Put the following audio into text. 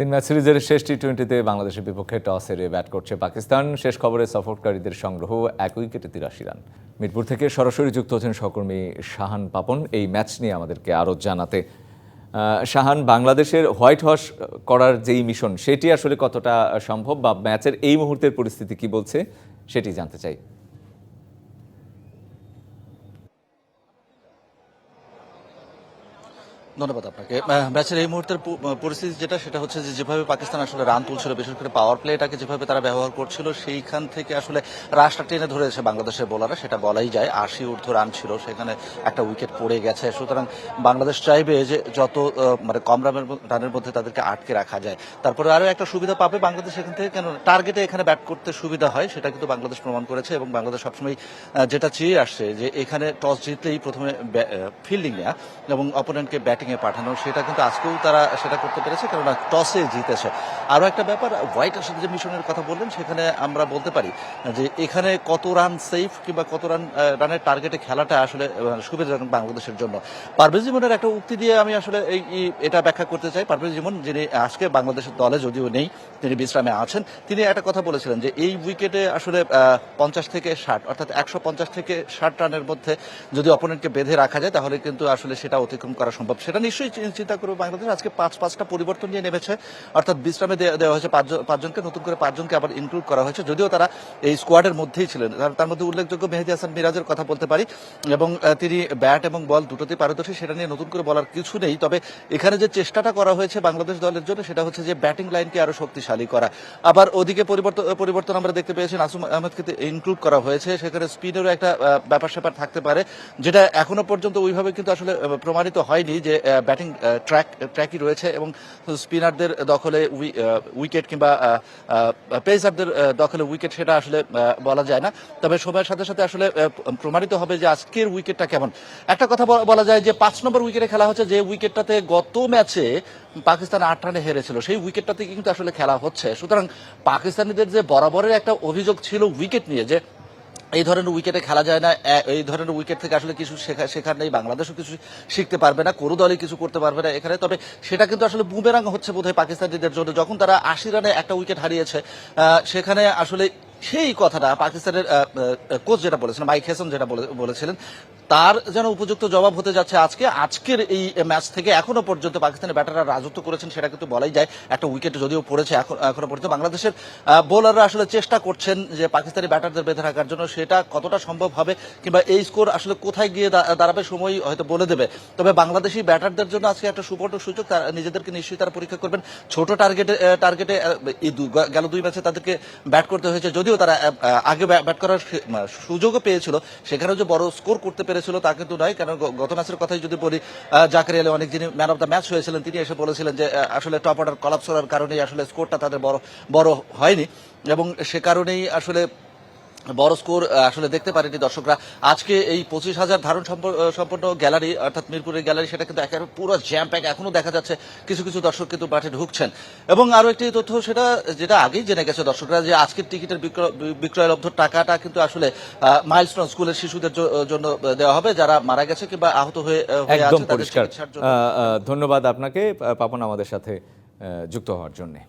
তিন ম্যাচ সিরিজের শেষ টি টোয়েন্টিতে বাংলাদেশের বিপক্ষে টস হেরে ব্যাট করছে পাকিস্তান। শেষ খবরে সফরকারীদের সংগ্রহ এক উইকেটে তিরাশি রান। মিরপুর থেকে সরাসরি যুক্ত হচ্ছেন সহকর্মী শাহান পাপন। এই ম্যাচ নিয়ে আমাদেরকে আরও জানাতে শাহান, বাংলাদেশের হোয়াইট হস করার যেই মিশন, সেটি আসলে কতটা সম্ভব বা ম্যাচের এই মুহূর্তের পরিস্থিতি কি বলছে, সেটি জানতে চাই। ধন্যবাদ আপনাকে। ম্যাচের এই মুহূর্তের পরিস্থিতি যেটা, সেটা হচ্ছে যে যেভাবে পাকিস্তান আসলে রান তুলছিল, বিশেষ করে পাওয়ার প্লেটাকে যেভাবে তারা ব্যবহার করছিল, সেইখান থেকে আসলে রাশটা টেনে ধরেছে বাংলাদেশের বোলাররা সেটা বলাই যায়। আশি ঊর্ধ্ব রান ছিল, সেখানে একটা উইকেট পড়ে গেছে। সুতরাং বাংলাদেশ চাইবে যে যত মানে কম রানের রানের মধ্যে তাদেরকে আটকে রাখা যায়। তারপরে আরও একটা সুবিধা পাবে বাংলাদেশ এখান থেকে, কেন টার্গেটে এখানে ব্যাট করতে সুবিধা হয়, সেটা কিন্তু বাংলাদেশ প্রমাণ করেছে এবং বাংলাদেশ সবসময় যেটা চেয়ে আসছে যে এখানে টস জিতলেই প্রথমে ফিল্ডিং নেওয়া এবং অপোনেন্টকে ব্যাটিং এ পাঠানো, সেটা কিন্তু আজকেও তারা সেটা করতে পেরেছে, কেননা টসে জিতেছে। আরও একটা ব্যাপার হোয়াইট হাউসের যে মিশনের কথা বললেন, সেখানে আমরা বলতে পারি যে এখানে কত রান সেফ কিংবা কত রান রানের টার্গেটে খেলাটা আসলে সুবিধাজনক বাংলাদেশের জন্য। পারভেজ জীবনের একটা উক্তি দিয়ে আমি আসলে এই- এটা ব্যাখ্যা করতে চাই। পারভেজ জীবন, যিনি আজকে বাংলাদেশের দলে যদিও নেই, তিনি বিশ্রামে আছেন, তিনি একটা কথা বলেছিলেন যে এই উইকেটে আসলে পঞ্চাশ থেকে ষাট, অর্থাৎ একশো পঞ্চাশ থেকে ষাট রানের মধ্যে যদি অপোনেন্টকে বেঁধে রাখা যায়, তাহলে কিন্তু আসলে সেটা অতিক্রম করা সম্ভব। সেটা নিশ্চয়ই চি- চিন্তা করবে বাংলাদেশ। আজকে পাঁচ, পাঁচটা পরিবর্তন নিয়ে নেমেছে। অর্থাৎ বিশ্রামে দেওয়া হয়েছে পাঁচজন- পাঁচজনকে, নতুন করে পাঁচজনকে আবার ইনক্লুড করা হয়েছে। যদিও তারা এই স্কোয়াডের মধ্যেই ছিলেন। তার- তার মধ্যে উল্লেখযোগ্য মেহেদি হাসান মিরাজের কথা বলতে পারি। এবং তিনি ব্যাট এবং বল দুটোতেই পারদর্শী, সেটা নিয়ে নতুন করে বলার কিছু নেই। তবে এখানে যে চেষ্টাটা করা হয়েছে বাংলাদেশ দলের জন্য, সেটা হচ্ছে যে ব্যাটিং লাইনকে আরও শক্তিশালী করা। আবার ওদিকে পরিবর্তন পরিবর্তন আমরা দেখতে পেয়েছি, নাসুম আহমেদকে ইনক্লুড করা হয়েছে। সেখানে স্পিনেরও একটা ব্যাপার স্যাপার থাকতে পারে, যেটা এখনও পর্যন্ত ওইভাবে কিন্তু আসলে প্রমাণিত হয়নি যে ব্যাটিং ট্র্যাক ট্র্যাকই রয়েছে এবং স্পিনারদের দখলে উইকেট কিংবা পেসারদের দখলে উইকেট সেটা আসলে বলা যায় না। তবে সময়ের সাথে সাথে আসলে প্রমাণিত হবে যে আজকের উইকেটটা কেমন। একটা কথা বলা- যায় যে পাঁচ নম্বর উইকেটে খেলা হচ্ছে যে উইকেটটাতে গত ম্যাচে পাকিস্তান আট রানে হেরেছিল। সেই উইকেটটাতে কিন্তু আসলে খেলা হচ্ছে। সুতরাং পাকিস্তানিদের যে বরাবরের একটা অভিযোগ ছিল উইকেট নিয়ে যে এই ধরনের উইকেটে খেলা যায় না। এই ধরনের উইকেট থেকে আসলে কিছু শেখা, শেখার নেই। বাংলাদেশও কিছু শিখতে পারবে না। কোনো দলই কিছু করতে পারবে না এখানে। তবে সেটা কিন্তু আসলে বুমেরাং হচ্ছে বোধহয় পাকিস্তানিদের জন্য। যখন তারা আশি রানে একটা উইকেট হারিয়েছে সেখানে আসলে সেই কথাটা পাকিস্তানের কোচ যেটা বলেছেন মাইক হেসন যেটা বলে- বলেছিলেন তার যেন উপযুক্ত জবাব হতে যাচ্ছে আজকে। আজকের এই ম্যাচ থেকে এখনও পর্যন্ত পাকিস্তানের ব্যাটাররা রাজত্ব করেছেন, সেটা কিন্তু বলাই যায়। একটা উইকেট যদিও পড়েছে, এখন পর্যন্ত বাংলাদেশের বোলাররা আসলে চেষ্টা করছেন যে পাকিস্তানি ব্যাটারদের বেঁধে রাখার জন্য। সেটা কতটা সম্ভব হবে কিংবা এই স্কোর আসলে কোথায় গিয়ে দাঁড়াবে সময় হয়তো বলে দেবে। তবে বাংলাদেশি ব্যাটারদের জন্য আজকে একটা সুবর্ণ সুযোগ। নিজেদেরকে নিশ্চয়ই তারা পরীক্ষা করবেন। ছোট টার্গেটে টার্গেটে এই গেল দুই ম্যাচে তাদেরকে ব্যাট করতে হয়েছে। যদিও তারা আগে ব্যাট করার সুযোগও পেয়েছিল। সেখানেও যে বড় স্কোর করতে পেরেছিল তা কিন্তু নয় কারণ গত ম্যাচের কথাই যদি বলি জাকের আলী অনেক যিনি ম্যান অফ দ্য ম্যাচ হয়েছিলেন। তিনি এসে বলেছিলেন যে আসলে টপ অর্ডার কলাপস করার কারণেই আসলে স্কোরটা তাদের বড় বড় হয়নি। এবং সে কারণেই আসলে বড় স্কোর আসলে দেখতে পারেনি দর্শকরা। আজকে এই পঁচিশ হাজার ধারণ সম্পন্ন গ্যালারি অর্থাৎ মিরপুরের গ্যালারি সেটা কিন্তু একেবারে পুরো জ্যাম প্যাক এখনও দেখা যাচ্ছে কিছু কিছু দর্শক কিন্তু মাঠে ঢুকছেন। এবং আরও একটি তথ্য সেটা যেটা আগেই জেনে গেছে দর্শকরা যে আজকের টিকিটের বিক্রয়- বিক্রয়লব্ধ টাকাটা কিন্তু আসলে মাইলস্টোন স্কুলের শিশুদের জন্য দেওয়া হবে যারা মারা গেছে কিংবা আহত হয়ে একদম পরিষ্কার। ধন্যবাদ আপনাকে পাপন আমাদের সাথে যুক্ত হওয়ার জন্য।